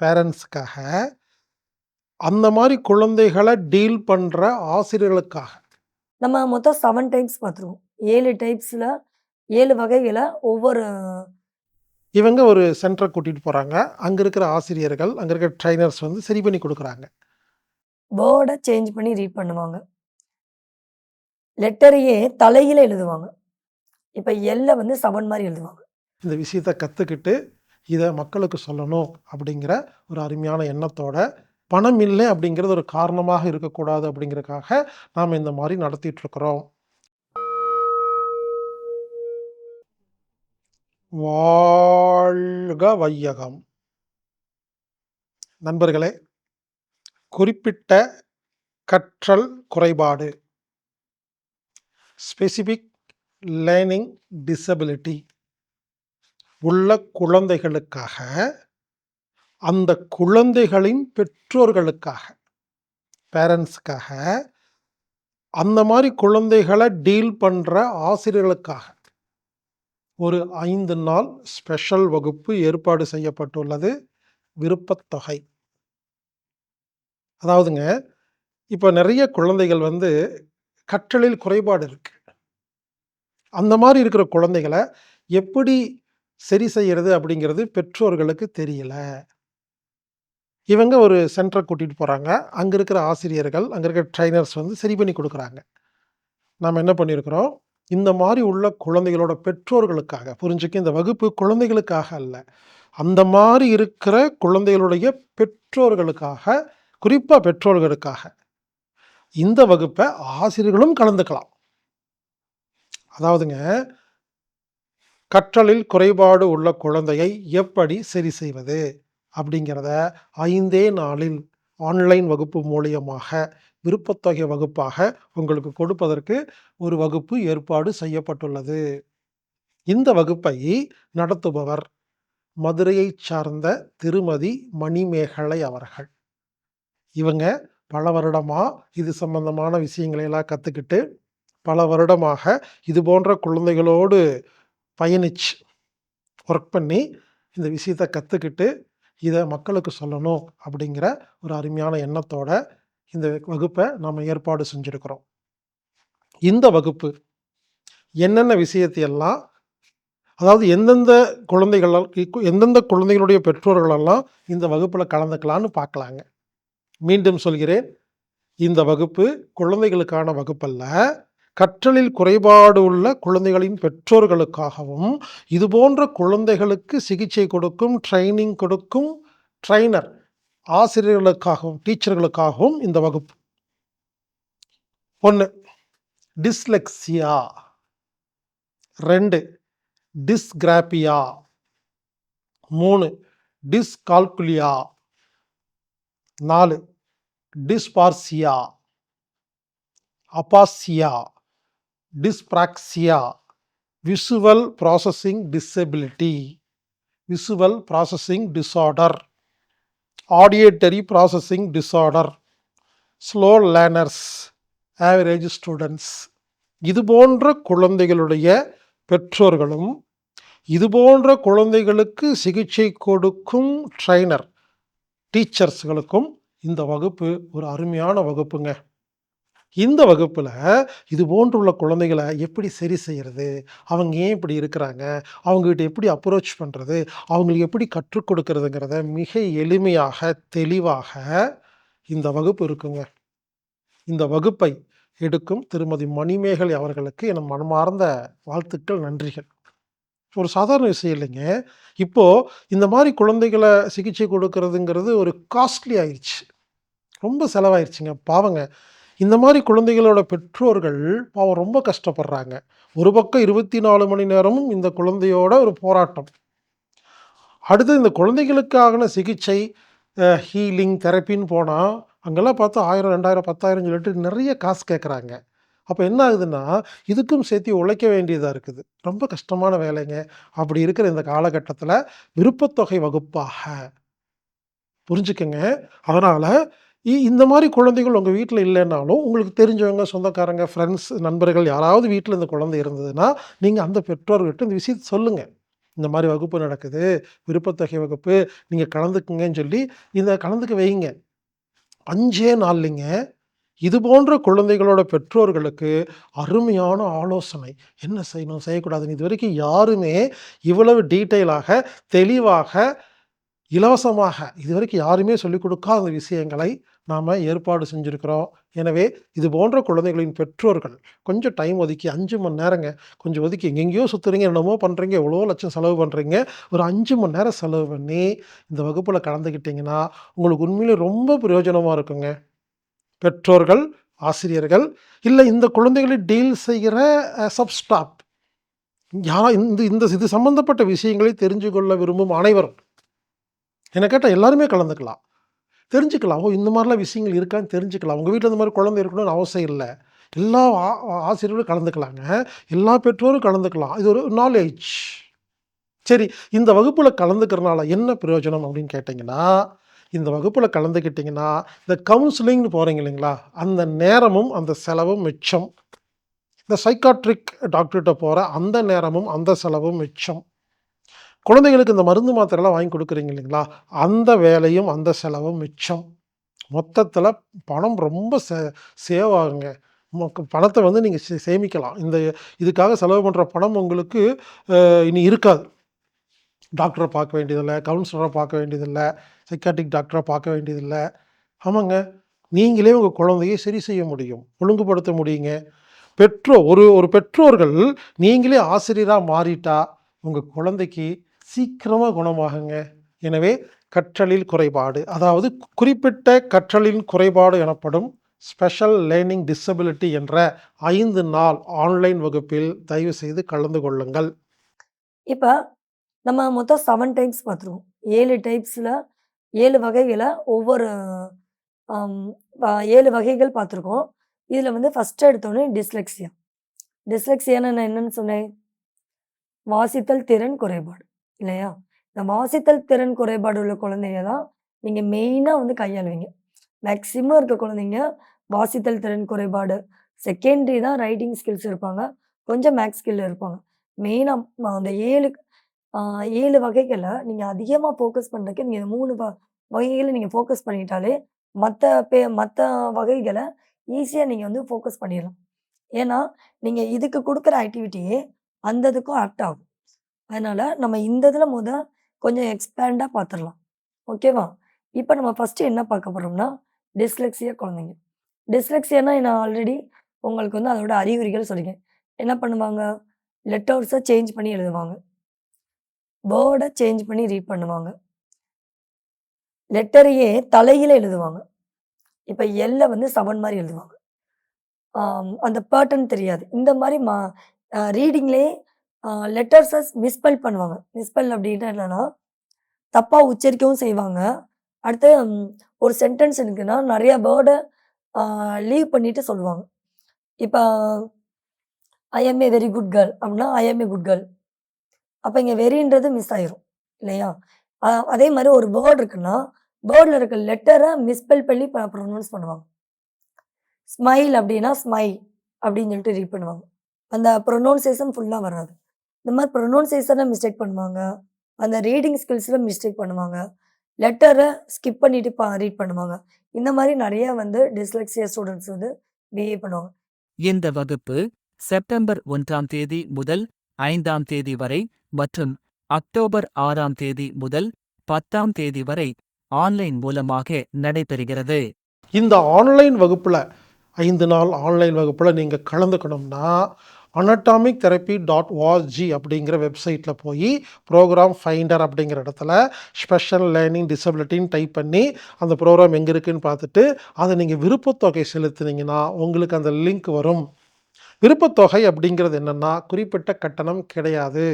பேரண்ட்ஸுக்காக அந்த மாதிரி குழந்தைகளை டீல் பண்ணுற ஆசிரியர்களுக்காக. நம்ம மொத்தம் செவன் டைப்ஸ் பார்த்துருவோம். ஏழு டைப்ஸில் ஏழு வகைகளை ஒவ்வொரு இவங்க ஒரு சென்டரை கூட்டிகிட்டு போகிறாங்க அங்கே இருக்கிற ஆசிரியர்கள் அங்கே இருக்கிற ட்ரைனர்ஸ் வந்து சரி பண்ணி கொடுக்குறாங்க. வேர்டை சேஞ்ச் பண்ணி ரீட் பண்ணுவாங்க. லெட்டரையே தலையில எழுதுவாங்க. இப்போ எல்லை வந்து செவன் மாதிரி எழுதுவாங்க. இந்த விஷயத்தை கற்றுக்கிட்டு இதை மக்களுக்கு சொல்லணும் அப்படிங்கிற ஒரு அருமையான எண்ணத்தோட பணம் இல்லை அப்படிங்கிறது ஒரு காரணமாக இருக்கக்கூடாது அப்படிங்கிறதுக்காக நாம் இந்த மாதிரி நடத்திட்டு இருக்கிறோம் வாழ்க வையகம். நண்பர்களே குறிப்பிட்ட கற்றல் குறைபாடு. ஸ்பெசிபிக் லேர்னிங் டிசபிலிட்டி உள்ள குழந்தைகளுக்காக அந்த குழந்தைகளின் பெற்றோர்களுக்காக பேரண்ட்ஸுக்காக அந்த மாதிரி குழந்தைகளை டீல் பண்ணுற ஆசிரியர்களுக்காக ஒரு ஐந்து நாள் ஸ்பெஷல் வகுப்பு ஏற்பாடு செய்யப்பட்டுள்ளது. விருப்பத்தொகை. அதாவதுங்க இப்போ நிறைய குழந்தைகள் வந்து கற்றலில் குறைபாடு இருக்குது அந்த மாதிரி இருக்கிற குழந்தைகளை எப்படி சரி செய்யறது அப்படிங்கிறது பெற்றோர்களுக்கு தெரியல. இவங்க ஒரு சென்டரை கூட்டிகிட்டு போகிறாங்க அங்கே இருக்கிற ஆசிரியர்கள் அங்கே இருக்கிற ட்ரைனர்ஸ் வந்து சரி பண்ணி கொடுக்குறாங்க. நாம் என்ன பண்ணியிருக்கிறோம்? இந்த மாதிரி உள்ள குழந்தைகளோட பெற்றோர்களுக்காக புரிஞ்சுக்க இந்த வகுப்பு குழந்தைகளுக்காக அல்ல. அந்த மாதிரி இருக்கிற குழந்தைகளுடைய பெற்றோர்களுக்காக குறிப்பாக பெற்றோர்களுக்காக இந்த வகுப்பை ஆசிரியர்களும் கலந்துக்கலாம். அதாவதுங்க கற்றலில் குறைபாடு உள்ள குழந்தையை எப்படி சரி செய்வது? அப்படிங்கிறத ஐந்தே நாளில் ஆன்லைன் வகுப்பு மூலியமாக விருப்பத்தொகை வகுப்பாக உங்களுக்கு கொடுப்பதற்கு ஒரு வகுப்பு ஏற்பாடு செய்யப்பட்டுள்ளது. இந்த வகுப்பை நடத்துபவர் மதுரையைச் சார்ந்த திருமதி மணிமேகலை அவர்கள். இவங்க பல வருடமாக இது சம்பந்தமான விஷயங்களை எல்லாம் கற்றுக்கிட்டு பல வருடமாக இது போன்ற குழந்தைகளோடு பயணிச்சு ஒர்க் பண்ணி இந்த விஷயத்தை கற்றுக்கிட்டு இதை மக்களுக்கு சொல்லணும் அப்படிங்கிற ஒரு அருமையான எண்ணத்தோட இந்த வகுப்பை நாம் ஏற்பாடு செஞ்சுருக்கிறோம். இந்த வகுப்பு என்னென்ன விஷயத்தையெல்லாம் அதாவது எந்தெந்த குழந்தைகளால் எந்தெந்த குழந்தைகளுடைய பெற்றோர்களெல்லாம் இந்த வகுப்பில் கலந்துக்கலான்னு பார்க்கலாங்க மீண்டும் சொல்கிறேன். இந்த வகுப்பு குழந்தைகளுக்கான வகுப்பல்ல. கற்றலில் குறைபாடு உள்ள குழந்தைகளின் பெற்றோர்களுக்காகவும் இதுபோன்ற குழந்தைகளுக்கு சிகிச்சை கொடுக்கும் ட்ரைனிங் கொடுக்கும் ட்ரைனர் ஆசிரியர்களுக்காகவும் டீச்சர்களுக்காகவும் இந்த வகுப்பு. ஒன்று டிஸ்லெக்ஸியா ரெண்டு டிஸ்கிராபியா மூணு டிஸ்கால்குலியா நாலு dysphasia aphasia dyspraxia visual processing disability visual processing disorder auditory processing disorder slow learners average students இது போன்ற குழந்தைகளுடைய பெற்றோர்களும் இது போன்ற குழந்தைகளுக்கு சிகிச்சை கொடுக்கும் ட்ரைனர் டீச்சர்ஸ்களுக்கும் இந்த வகுப்பு ஒரு அருமையான வகுப்புங்க. இந்த வகுப்பில் இது போன்றுள்ள குழந்தைகளை எப்படி சரி செய்கிறது அவங்க ஏன் இப்படி இருக்கிறாங்க? அவங்ககிட்ட எப்படி அப்ரோச் பண்ணுறது அவங்களுக்கு எப்படி கற்றுக் கொடுக்கறதுங்கிறத மிக எளிமையாக தெளிவாக இந்த வகுப்பு இருக்குங்க. இந்த வகுப்பை எடுக்கும் திருமதி மணிமேகலை அவர்களுக்கு என் மனமார்ந்த வாழ்த்துக்கள் நன்றிகள். ஒரு சாதாரண விஷயம் இல்லைங்க. இப்போது இந்த மாதிரி குழந்தைகளை சிகிச்சை கொடுக்கறதுங்கிறது ஒரு காஸ்ட்லி ஆயிடுச்சு ரொம்ப செலவாயிருச்சுங்க. பாவங்க. இந்த மாதிரி குழந்தைகளோட பெற்றோர்கள் பாவம் ரொம்ப கஷ்டப்படுறாங்க. ஒரு பக்கம் இருபத்தி நாலு மணி நேரமும் இந்த குழந்தையோட ஒரு போராட்டம். அடுத்து இந்த குழந்தைகளுக்கான சிகிச்சை ஹீலிங் தெரப்பின்னு போனால் அங்கெல்லாம் பார்த்தா ஆயிரம் ரெண்டாயிரம் பத்தாயிரம் சொல்லிட்டு நிறைய காசு கேட்குறாங்க அப்போ என்ன ஆகுதுன்னா இதுக்கும் சேர்த்து உழைக்க வேண்டியதாக இருக்குது. ரொம்ப கஷ்டமான வேலைங்க. அப்படி இருக்கிற இந்த காலகட்டத்தில் விருப்பத்தொகை வகுப்பாக. புரிஞ்சுக்கங்க. அதனால் இ- இந்த மாதிரி குழந்தைகள் உங்கள் வீட்டில் இல்லைன்னாலும் உங்களுக்கு தெரிஞ்சவங்க சொந்தக்காரங்க ஃப்ரெண்ட்ஸ் நண்பர்கள் யாராவது வீட்டில் இந்த குழந்தை இருந்ததுன்னா நீங்கள் அந்த பெற்றோர்கிட்ட இந்த விஷயத்தை சொல்லுங்கள் இந்த மாதிரி வகுப்பு நடக்குது விருப்பத்தொகை வகுப்பு நீங்கள் கலந்துக்குங்கன்னு சொல்லி இந்த கலந்துக்க வைங்க. அஞ்சே நாள்லைங்க இது போன்ற குழந்தைகளோட பெற்றோர்களுக்கு அருமையான ஆலோசனை. என்ன செய்யணும் செய்யக்கூடாதுன்னு இது வரைக்கும் யாருமே இவ்வளவு டீட்டெயிலாக தெளிவாக இலவசமாக இதுவரைக்கும் யாருமே சொல்லிக் கொடுக்காத விஷயங்களை நாம் ஏற்பாடு செஞ்சுருக்கிறோம். எனவே இது போன்ற குழந்தைகளின் பெற்றோர்கள் கொஞ்சம் டைம் ஒதுக்கி அஞ்சு மணி நேரங்க கொஞ்சம் ஒதுக்கி எங்கெங்கேயோ சுற்றுறீங்க என்னமோ பண்ணுறீங்க எவ்வளோ லட்சம் செலவு பண்ணுறீங்க ஒரு அஞ்சு மணி நேரம் செலவு பண்ணி இந்த வகுப்பில் கலந்துக்கிட்டிங்கன்னா உங்களுக்கு உண்மையிலே ரொம்ப பிரயோஜனமாக இருக்குங்க. பெற்றோர்கள் ஆசிரியர்கள் இல்லை இந்த குழந்தைகளை டீல் செய்கிற சப்ஸ்டாப் யா இந்த இந்த இது சம்மந்தப்பட்ட விஷயங்களை தெரிஞ்சு கொள்ள விரும்பும் அனைவரும். என்னை கேட்டால் எல்லாருமே கலந்துக்கலாம். தெரிஞ்சுக்கலாம். ஓ இந்த மாதிரிலாம் விஷயங்கள் இருக்கான்னு தெரிஞ்சுக்கலாம். உங்கள் வீட்டில் இந்த மாதிரி குழந்தை இருக்கணும்னு அவசியம் இல்லை. எல்லா ஆ- ஆசிரியர்களும் கலந்துக்கலாங்க. எல்லா பெற்றோரும் கலந்துக்கலாம். இது ஒரு நாலேஜ் சரி இந்த வகுப்பில் கலந்துக்கிறனால என்ன பிரயோஜனம் அப்படின்னு கேட்டிங்கன்னா இந்த வகுப்பில் கலந்துக்கிட்டிங்கன்னா இந்த கவுன்சிலிங்னு போகிறீங்க இல்லைங்களா அந்த நேரமும் அந்த செலவும் மிச்சம். இந்த சைக்காட்ரிக் டாக்டர்கிட்ட போகிற அந்த நேரமும் அந்த செலவும் மிச்சம். குழந்தைகளுக்கு இந்த மருந்து மாத்திரைலாம் வாங்கி கொடுக்குறீங்க இல்லைங்களா? அந்த வேலையும் அந்த செலவும் மிச்சம். மொத்தத்தில் பணம் ரொம்ப சே சேவ் ஆகுங்க பணத்தை வந்து நீங்கள் சே சேமிக்கலாம். இந்த இதுக்காக செலவு பண்ணுற பணம் உங்களுக்கு இனி இருக்காது. டாக்டரை பார்க்க வேண்டியதில்லை கவுன்சிலரை பார்க்க வேண்டியதில்லை சைக்காட்டிக் டாக்டரை பார்க்க வேண்டியதில்லை. ஆமாங்க. நீங்களே உங்கள் குழந்தையை சரி செய்ய முடியும். ஒழுங்குபடுத்த முடியுங்க. பெற்றோர் ஒரு ஒரு பெற்றோர்கள் நீங்களே ஆசிரியராக மாறிட்டா உங்கள் குழந்தைக்கு சீக்கிரமாக குணமாகுங்க. எனவே கற்றலில் குறைபாடு. அதாவது குறிப்பிட்ட கற்றலின் குறைபாடு எனப்படும் ஸ்பெஷல் லேர்னிங் டிசபிலிட்டி என்ற ஐந்து நாள் ஆன்லைன் வகுப்பில் தயவு செய்து கலந்து கொள்ளுங்கள். இப்போ நம்ம மொத்தம் செவன் டைப்ஸ் பார்த்துருவோம் ஏழு டைப்ஸில் ஏழு வகைகளை ஒவ்வொரு ஏழு வகைகள் பார்த்துருக்கோம் இதில் வந்து ஃபஸ்ட்டு எடுத்தோடனே டிஸ்லெக்ஸியா டிஸ்லெக்ஸியான்னு நான் என்னன்னு சொன்னேன்? வாசித்தல் திறன் குறைபாடு. இல்லையா? இந்த வாசித்தல் திறன் குறைபாடு உள்ள குழந்தைங்க தான் நீங்கள் மெயினாக வந்து கையாளுவீங்க. மேக்சிமம் இருக்க குழந்தைங்க வாசித்தல் திறன் குறைபாடு செகண்டரி தான் ரைட்டிங் ஸ்கில்ஸ் இருப்பாங்க. கொஞ்சம் மேக்ஸ் ஸ்கில் இருப்பாங்க. மெயினாக அந்த ஏழு ஏழு வகைகளை நீங்கள் அதிகமாக ஃபோக்கஸ் பண்ணுறதுக்கு நீங்கள் மூணு வ வகைகளை நீங்கள் ஃபோக்கஸ் பண்ணிட்டாலே மற்ற பே மற்ற வகைகளை ஈஸியாக நீங்கள் வந்து ஃபோக்கஸ் பண்ணிடலாம். ஏன்னா நீங்கள் இதுக்கு கொடுக்குற ஆக்டிவிட்டியே அந்த இதுக்கும் ஆக்ட் ஆகும். அதனால் நம்ம இந்த இதில் முத கொஞ்சம் எக்ஸ்பேண்டாக பார்த்துடலாம் ஓகேவா? இப்போ நம்ம ஃபஸ்ட்டு என்ன பார்க்க போகிறோம்னா டிஸ்லெக்ஸியா குழந்தைங்க. டிஸ்லெக்ஸியானா நான் ஆல்ரெடி உங்களுக்கு வந்து அதோட அறிகுறிகள் சொல்லியிருக்கேன் என்ன பண்ணுவாங்க? லெட்டர்ஸை சேஞ்ச் பண்ணி எழுதுவாங்க. வேர்டை சேஞ்ச் பண்ணி ரீட் பண்ணுவாங்க. லெட்டரையே தலையில் எழுதுவாங்க. இப்போ எல்ல வந்து செவன் மாதிரி எழுதுவாங்க. அந்த பேட்டர்ன் தெரியாது. இந்த மாதிரி மா ரீடிங்லேயே லெட்டர்ஸை மிஸ்பெல் பண்ணுவாங்க. மிஸ்பெல் அப்படின்னா என்னென்னா தப்பாக உச்சரிக்கவும் செய்வாங்க. அடுத்து ஒரு சென்டென்ஸ் இருக்குன்னா நிறைய வேர்டை லீவ் பண்ணிட்டு சொல்லுவாங்க. இப்போ I am a very good girl அப்படின்னா I am a good girl அப்போ இங்கே வெறின்றது மிஸ் ஆயிரும் இல்லையா? அதே மாதிரி ஒரு வேர்டு இருக்குன்னா வேர்டில் இருக்க லெட்டரை மிஸ்பெல் பண்ணி ப்ரொனவுன்ஸ் பண்ணுவாங்க. ஸ்மைல் அப்படின்னா ஸ்மைல் அப்படின்னு சொல்லிட்டு ரீட் பண்ணுவாங்க. அந்த ப்ரொனவுன்சேஷன் ஃபுல்லாக வராது. இந்த மாதிரி ப்ரொனவுன்சேஷனை மிஸ்டேக் பண்ணுவாங்க. அந்த ரீடிங் ஸ்கில்ஸில் மிஸ்டேக் பண்ணுவாங்க. லெட்டரை ஸ்கிப் பண்ணிட்டு பா ரீட் பண்ணுவாங்க. இந்த மாதிரி நிறைய வந்து டிஸ்லெக்சியா ஸ்டூடெண்ட்ஸ் வந்து பிஹேவ் பண்ணுவாங்க. இந்த வகுப்பு செப்டம்பர் ஒன்றாம் தேதி முதல் ஐந்தாம் தேதி வரை மற்றும் அக்டோபர் ஆறாம் தேதி முதல் பத்தாம் தேதி வரை ஆன்லைன் மூலமாக நடைபெறுகிறது. இந்த ஆன்லைன் வகுப்பில் ஐந்து நாள் ஆன்லைன் வகுப்பில் நீங்கள் கலந்துக்கணும்னா அனட்டாமிக் தெரப்பி டாட் ஓஆர்ஜி அப்படிங்கிற வெப்சைட்டில் போய் ப்ரோக்ராம் ஃபைண்டர் அப்படிங்கிற இடத்துல ஸ்பெஷல் லேர்னிங் டிசபிலிட்டின்னு டைப் பண்ணி அந்த ப்ரோக்ராம் எங்கே இருக்குதுன்னு பார்த்துட்டு அதை நீங்கள் விருப்பத்தொகை செலுத்துனீங்கன்னா உங்களுக்கு அந்த லிங்க் வரும். விருப்பத்தொகை அப்படிங்கிறது என்னென்னா குறிப்பிட்ட கட்டணம் கிடையாது.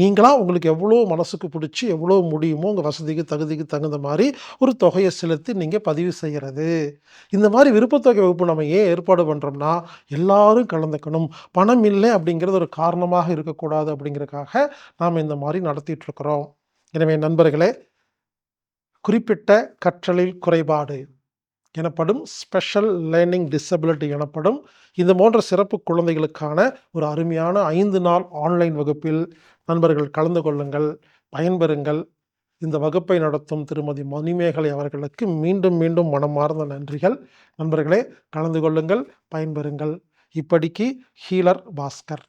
நீங்களாக உங்களுக்கு எவ்வளோ மனசுக்கு பிடிச்சி எவ்வளோ முடியுமோ உங்கள் வசதிக்கு தகுதிக்கு தகுந்த மாதிரி ஒரு தொகையை செலுத்தி நீங்கள் பதிவு செய்கிறது இந்த மாதிரி விருப்பத்தொகை வகுப்பு நம்ம ஏன் ஏற்பாடு பண்ணுறோம்னா எல்லாரும் கலந்துக்கணும். பணம் இல்லை அப்படிங்கிறது ஒரு காரணமாக இருக்கக்கூடாது அப்படிங்கிறதுக்காக நாம் இந்த மாதிரி நடத்திட்டுருக்குறோம். எனவே நண்பர்களே குறிப்பிட்ட கற்றலில் குறைபாடு. எனப்படும் ஸ்பெஷல் லேர்னிங் டிசபிலிட்டி எனப்படும் இந்த போன்ற சிறப்பு குழந்தைகளுக்கான ஒரு அருமையான ஐந்து நாள் ஆன்லைன் வகுப்பில் நண்பர்கள் கலந்து கொள்ளுங்கள் பயன்பெறுங்கள். இந்த வகுப்பை நடத்தும் திருமதி மணிமேகலை அவர்களுக்கு மீண்டும் மீண்டும் மனமார்ந்த நன்றிகள். நண்பர்களே கலந்து கொள்ளுங்கள் பயன்பெறுங்கள். இப்படிக்கு ஹீலர் பாஸ்கர்.